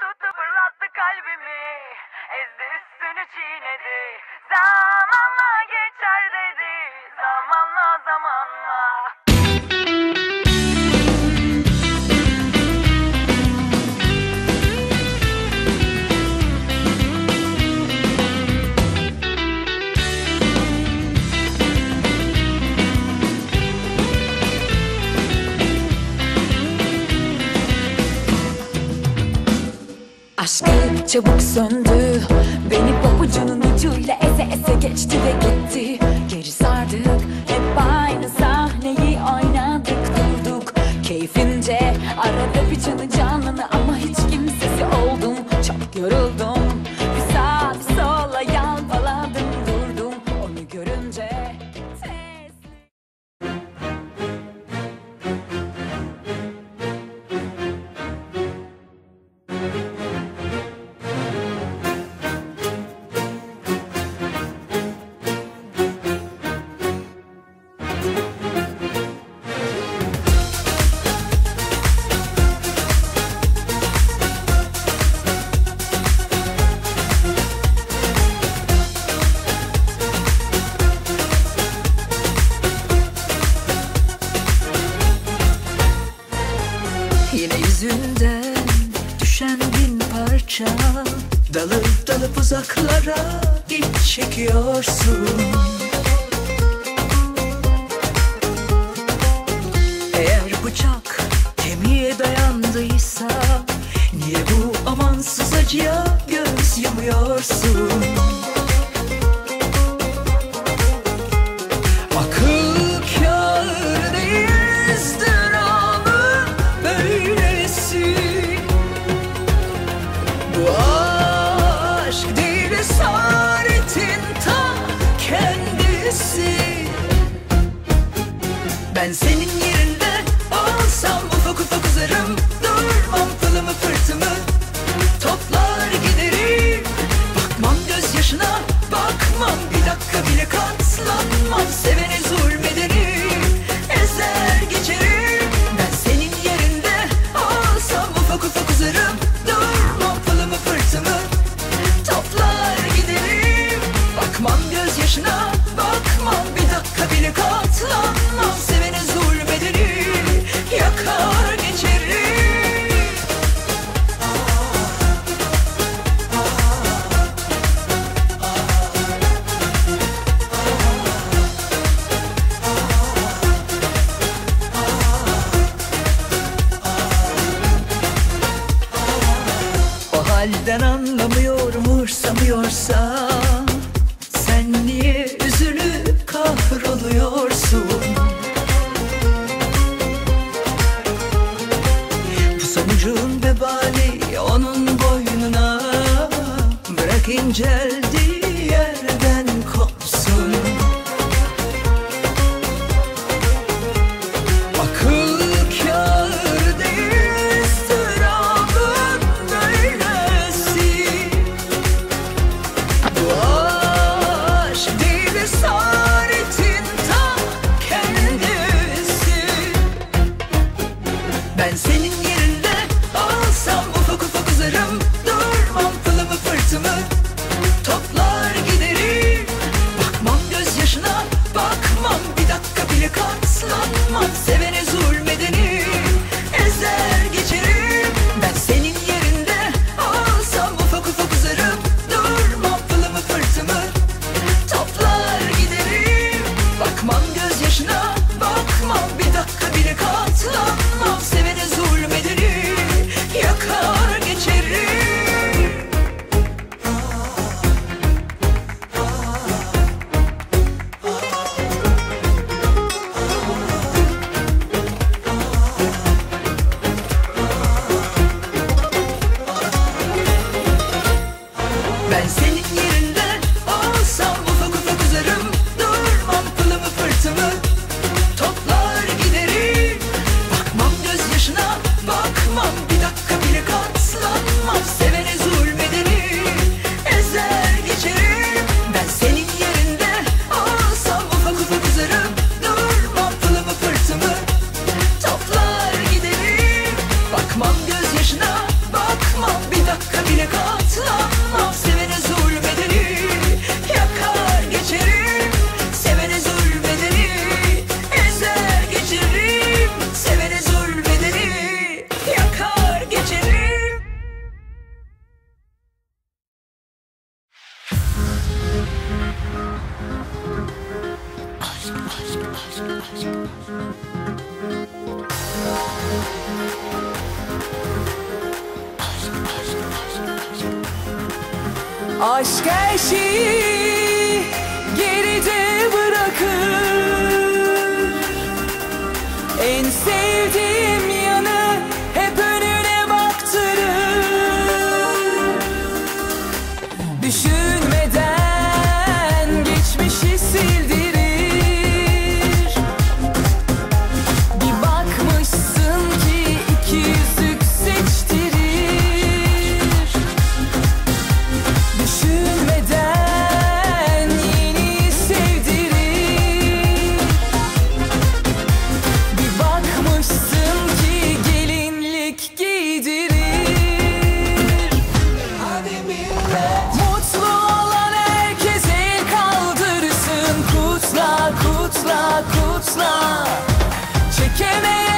Tuttu fırlattı kalbimi. Ezdi üstünü çiğnedi. Zamanla Aşkı çabuk söndü. Beni pabucunun ucuyla eze eze geçti ve gitti. Geri sardık hep aynı sahneyi oynadık durduk. Keyfince arada bir canı canını Dalıp dalıp uzaklara iç çekiyorsun. Eğer bıçak kemiğe dayandıysa Niye bu amansız acıya göz yumuyorsun İnceldiği yerden kopsun. Akıl kâr değil ıstırabın böylesi. Bu değil esaretin ta kendisi. Ben senin Sing Aşk her şeyi geride kutsla kutsla. Çekemeyen